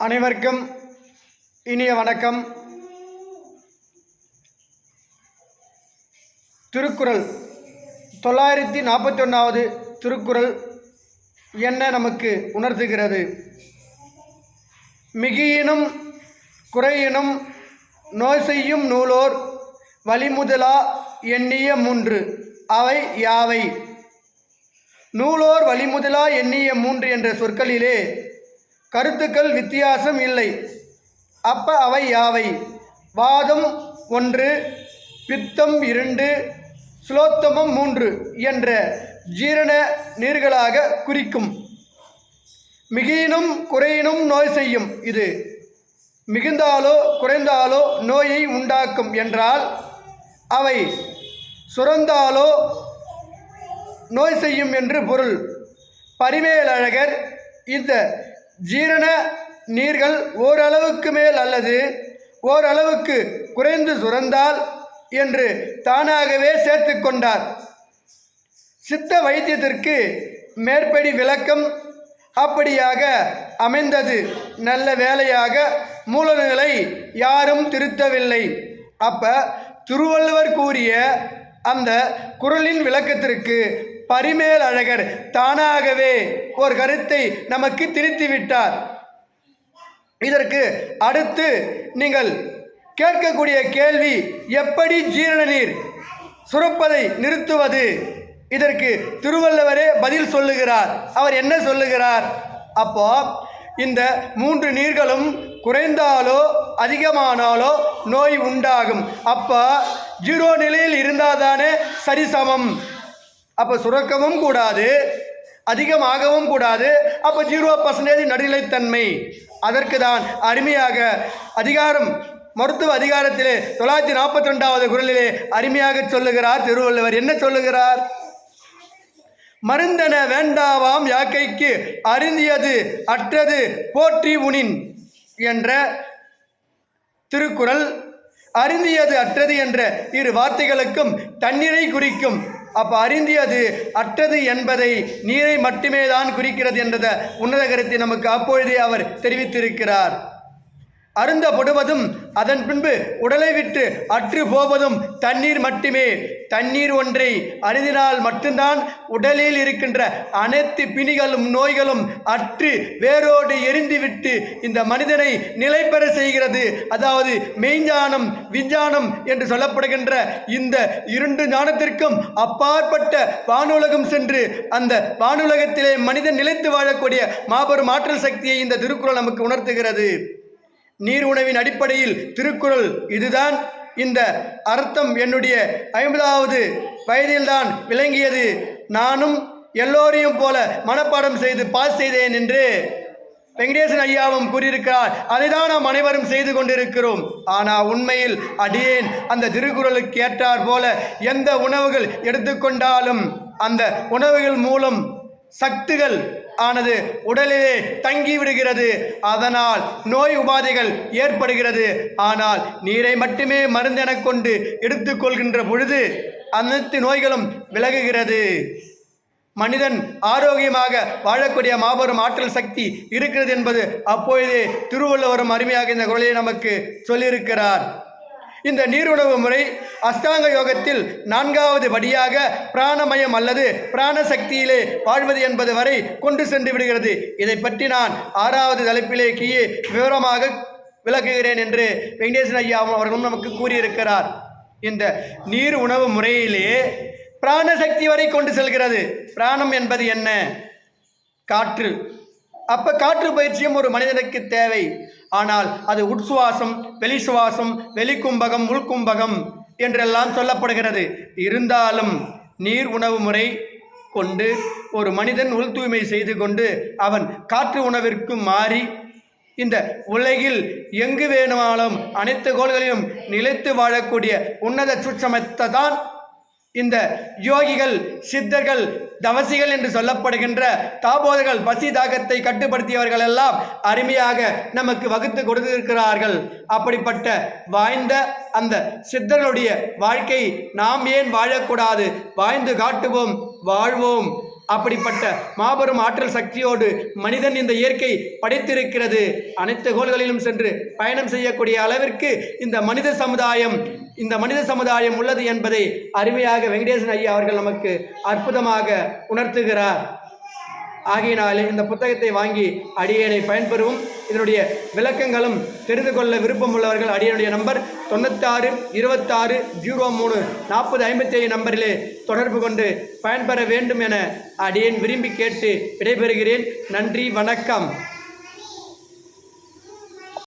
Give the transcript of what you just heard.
அனைவருக்கும் இனிய வணக்கம். திருக்குறள் தொள்ளாயிரத்தி நாற்பத்தி ஒன்றாவது திருக்குறள் என்ன நமக்கு உணர்த்துகிறது? மிகியினும் குறையினும் நோய் செய்யும் நூலோர் வழிமுதலா எண்ணிய மூன்று அவை யாவை? நூலோர் வழிமுதலா எண்ணிய மூன்று என்ற சொற்களிலே கருத்துக்கள் வித்தியாசம் இல்லை. அப்ப அவை யாவை? வாதம் ஒன்று பித்தம் இரண்டு சுலோத்தமம் மூன்று என்ற ஜீரண நீர்களாக குறிக்கும். மிகினும் குறையினும் நோய் செய்யும் இது. மிகுந்தாலோ குறைந்தாலோ நோயை உண்டாக்கும் என்றால் அவை சுரந்தாலோ நோய் செய்யும் என்று பொருள். பரிமேலழகர் இந்த ஜீரண நீர்கள் ஓரளவுக்கு மேல் அல்லது ஓரளவுக்கு குறைந்து சுரந்தால் என்று தானாகவே சேர்த்து கொண்டார். சித்த வைத்தியத்திற்கு மேற்படி விளக்கம் அப்படியாக அமைந்தது. நல்ல வேலையாக மூலங்களை யாரும் திருத்தவில்லை. அப்ப திருவள்ளுவர் கூறிய அந்த குரலின் விளக்கத்திற்கு பரிமேல் அழகர் தானாகவே ஒரு கருத்தை நமக்கு திரித்து விட்டார் இதற்கு அடுத்து நீங்கள் கேட்கக்கூடிய கேள்வி எப்படி ஜீரண நீர் சுரப்பதை நிறுத்துவது? இதற்கு திருவள்ளுவரே பதில் சொல்லுகிறார். அவர் என்ன சொல்லுகிறார்? அப்போ இந்த மூன்று நீர்களும் குறைந்தாலோ அதிகமானாலோ நோய் உண்டாகும். அப்போ ஜீரோ நிலையில் இருந்தால் தானே சரிசமம். அப்போ சுரக்கவும் கூடாது அதிகமாகவும் கூடாது. அப்போ ஜீரோ பர்சன்டேஜ் நடுநிலைத்தன்மை. அதற்கு தான் அருமையாக அதிகாரம் மருத்துவ அதிகாரத்திலே தொள்ளாயிரத்தி நாற்பத்தி ரெண்டாவது குரலிலே அருமையாக சொல்லுகிறார் திருவள்ளுவர். என்ன சொல்லுகிறார்? மருந்தன வேண்டாவாம் யாக்கைக்கு அருந்தியது அற்றது போற்றி உனின் என்ற திருக்குறள் அருந்தியது அற்றது என்ற இரு வார்த்தைகளுக்கும் தண்ணீரை குறிக்கும் அப்ப அறிந்தியது அற்றது என்பதை நீரை மட்டுமே தான் குறிக்கிறது என்றதை உன்னத கருத்தை நமக்கு அப்பொழுதே அவர் தெரிவித்திருக்கிறார். அருந்தப்படுவதும் அதன் பின்பு உடலை விட்டு அற்று போவதும் தண்ணீர் மட்டுமே. தண்ணீர் ஒன்றை அருந்தினால் மட்டும்தான் உடலில் இருக்கின்ற அனைத்து பிணிகளும் நோய்களும் அற்று வேரோடு எரிந்துவிட்டு இந்த மனிதனை நிலைபெற செய்கிறது. அதாவது மெய்ஞானம் விஞ்ஞானம் என்று சொல்லப்படுகின்ற இந்த இரண்டு ஞானத்திற்கும் அப்பாற்பட்ட வானுலகம் சென்று அந்த வானுலகத்திலே மனிதன் நிலைத்து வாழக்கூடிய மாபெரும் ஆற்றல் சக்தியை இந்த திருக்குறள் நமக்கு உணர்த்துகிறது. நீர் உணவின் அடிப்படையில் திருக்குறள் இதுதான். இந்த அர்த்தம் என்னுடைய ஐம்பதாவது வயதில்தான் விளங்கியது. நானும் எல்லோரையும் போல மனப்பாடம் செய்து பாஸ் செய்தேன் என்று வெங்கடேசன் ஐயாவும் கூறியிருக்கிறார். அதை தான் நாம் அனைவரும் செய்து கொண்டிருக்கிறோம். ஆனால் உண்மையில் அடியேன். அந்த திருக்குறளுக்கு ஏற்றார் போல எந்த உணவுகள் எடுத்துக்கொண்டாலும் அந்த உணவுகள் மூலம் சக்திகள் ஆனது உடலிலே தங்கிவிடுகிறது. அதனால் நோய் உபாதைகள் ஏற்படுகிறது. ஆனால் நீரை மட்டுமே மருந்தெனக் கொண்டு எடுத்துக்கொள்கின்ற பொழுது அனைத்து நோய்களும் விலகுகிறது. மனிதன் ஆரோக்கியமாக வாழக்கூடிய மாபெரும் ஆற்றல் சக்தி இருக்கிறது என்பது அப்பொழுதே திருவள்ளுவரும் அருமையாக இந்த குரலையை நமக்கு சொல்லியிருக்கிறார். இந்த நீருணவு முறை அஷ்டாங்க யோகத்தில் நான்காவது படியாக பிராணமயம் அல்லது பிராண சக்தியிலே வாழ்வது என்பது வரை கொண்டு சென்று விடுகிறது. இதை பற்றி நான் ஆறாவது தலைப்பிலே கீழே விவரமாக விளக்குகிறேன் என்று வெங்கடேசன் ஐயா அவர்களும் நமக்கு கூறியிருக்கிறார். இந்த நீர் உணவு முறையிலே பிராணசக்தி வரை கொண்டு செல்கிறது. பிராணம் என்பது என்ன? காற்று. அப்ப காற்று பயிற்சியும் ஒரு மனிதனுக்கு தேவை. ஆனால் அது உட்சுவாசம் வெளி சுவாசம் வெளிக்கும்பகம் உள்கும்பகம் என்றெல்லாம் சொல்லப்படுகிறது. இருந்தாலும் நீர் உணவு முறை கொண்டு ஒரு மனிதன் உள் தூய்மை செய்து கொண்டு அவன் காற்று உணவிற்கு மாறி இந்த உலகில் எங்கு வேணுமானாலும் அனைத்து கோள்களையும் நிலைத்து வாழக்கூடிய உன்னத சுட்சமத்தை தான் இந்த யோகிகள் சித்தர்கள் தவசிகள் என்று சொல்லப்படுகின்ற தாபோதர்கள் பசி தாகத்தை கட்டுப்படுத்தியவர்கள் எல்லாம் அருமையாக நமக்கு வகுத்து கொடுத்திருக்கிறார்கள். அப்படிப்பட்ட வாய்ந்த அந்த சித்தர்களுடைய வாழ்க்கை நாம் ஏன் வாழக்கூடாது? வாழ்ந்து காட்டுவோம் வாழ்வோம். அப்படிப்பட்ட மாபெரும் ஆற்றல் சக்தியோடு மனிதன் இந்த இயற்கை படைத்திருக்கிறது. அனைத்து கோள்களிலும் சென்று பயணம் செய்யக்கூடிய அளவிற்கு இந்த மனித சமுதாயம் இந்த மனித சமுதாயம் உள்ளது என்பதை அருமையாக வெங்கடேசன் ஐயா அவர்கள் நமக்கு அற்புதமாக உணர்த்துகிறார். ஆகையினாலே இந்த புத்தகத்தை வாங்கி அடியனை பயன்பெறுவோம். இதனுடைய விளக்கங்களும் தெரிந்து கொள்ள விருப்பம் உள்ளவர்கள் அடியனுடைய நம்பர் தொண்ணூத்தாறு இருபத்தாறு ஜீரோ மூணு நாற்பது ஐம்பத்தி ஏழு நம்பரிலே தொடர்பு கொண்டு பயன்பெற வேண்டும் என அடியேன் விரும்பி கேட்டு விடைபெறுகிறேன். நன்றி வணக்கம்.